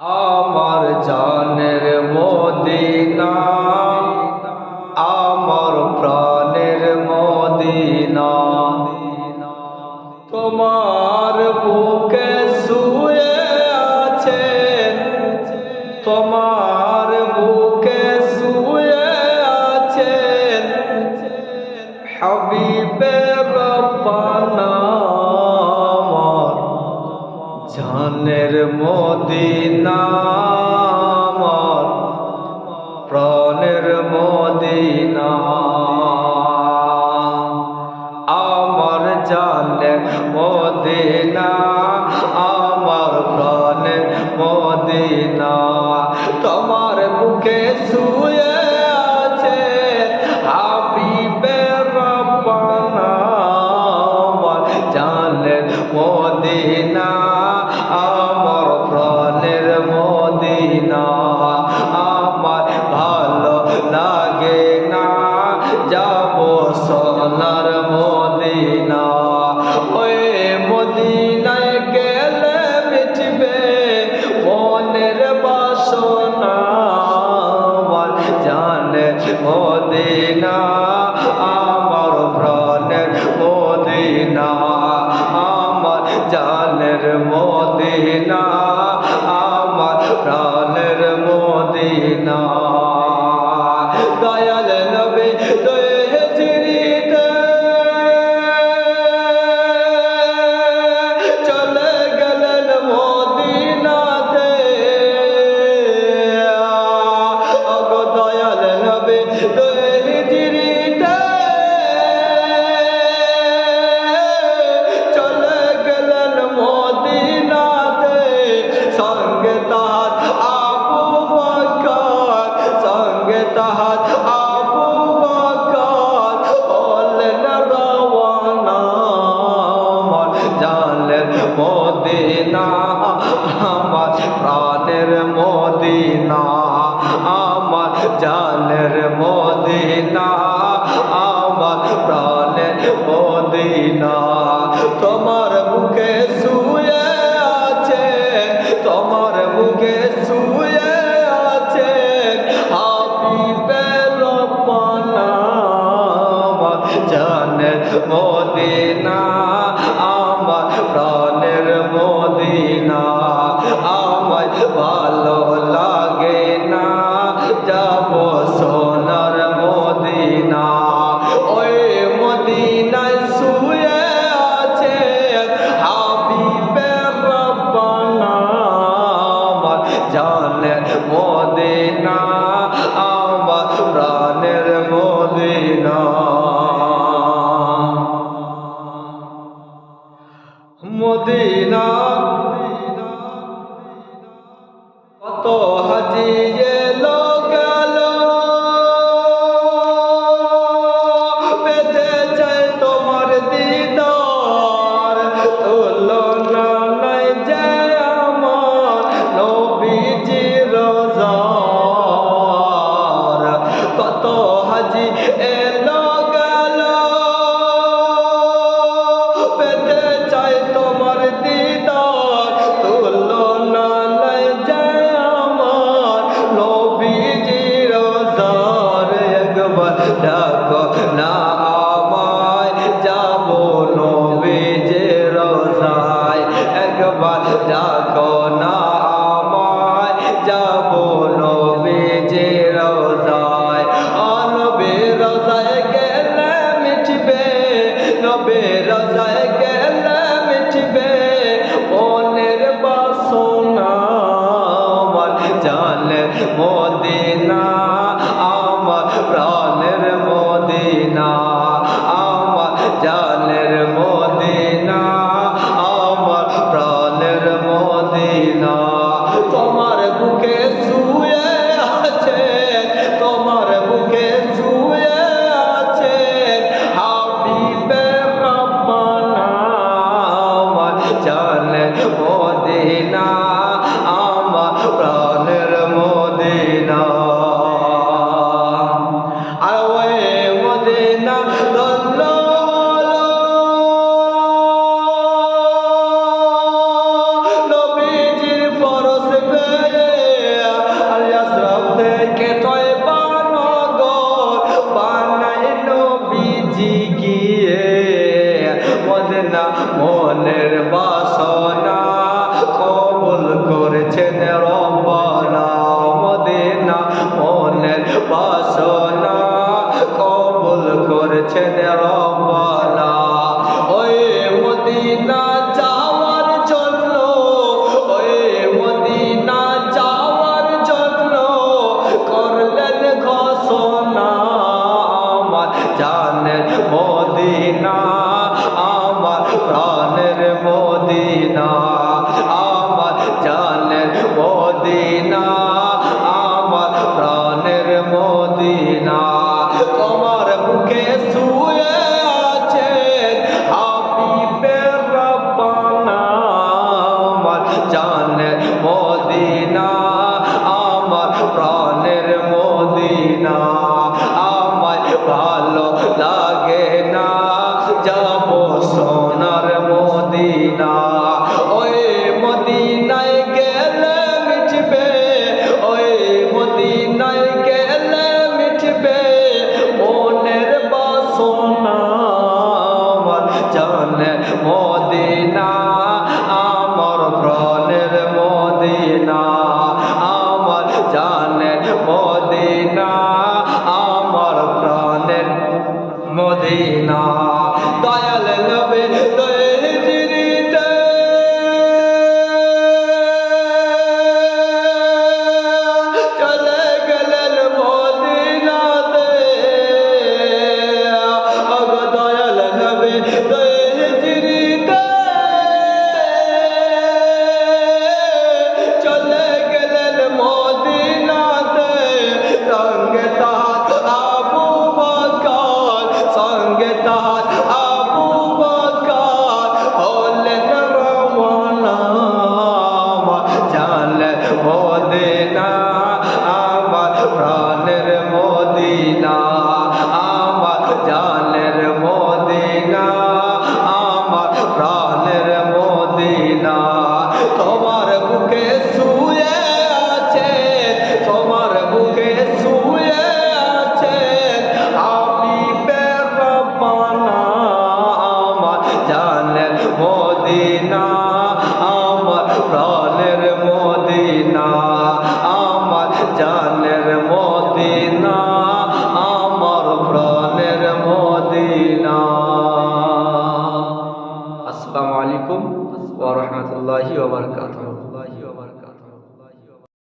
আমার জানের মদিনা, আমার প্রাণের মদিনা। তোমার বুকে শুয়ে আছে, তোমার বুকে শুয়ে আছে। হাবিবে রব্বানা, আমার জানের মদিনা। আমার প্রাণের মদিনা। আমার জানে মদিনা আমার প্রাণের মদিনা। তোমার বুকে শুয়ে মদিনা আমার প্রাণের মদিনা আমার জানের মদিনা আমার প্রাণের মদিনা। দয়াল নবী দয়ে মদিনা তোমার বুকে শুয়ে আছে, তোমার বুকে শুয়ে আছে। জানের মদিনা, আমার প্রাণের মদিনা। আমার ভালো লাগে না, যাব মদিনা ডাকো না আমায়, যাব নবীজি রোজায়। অনবে রোজায় গেলে মিটবে, নবে রোজায় গেলে মিটবে। মনের বাসনা আমার জানের মদিনা, আমার প্রাণের মদিনা, আমার জানের মনের বাসনা কবল করেছেন রব্বানা মদিনা মনের বাসনা কবল করেছেন রব্বানা। মদিনা আমার প্রাণের মদিনা। তোমার বুকে শুয়ে আছে হাবিবের রব্বানা। আমার জান মদিনা আমার প্রাণের মদিনা।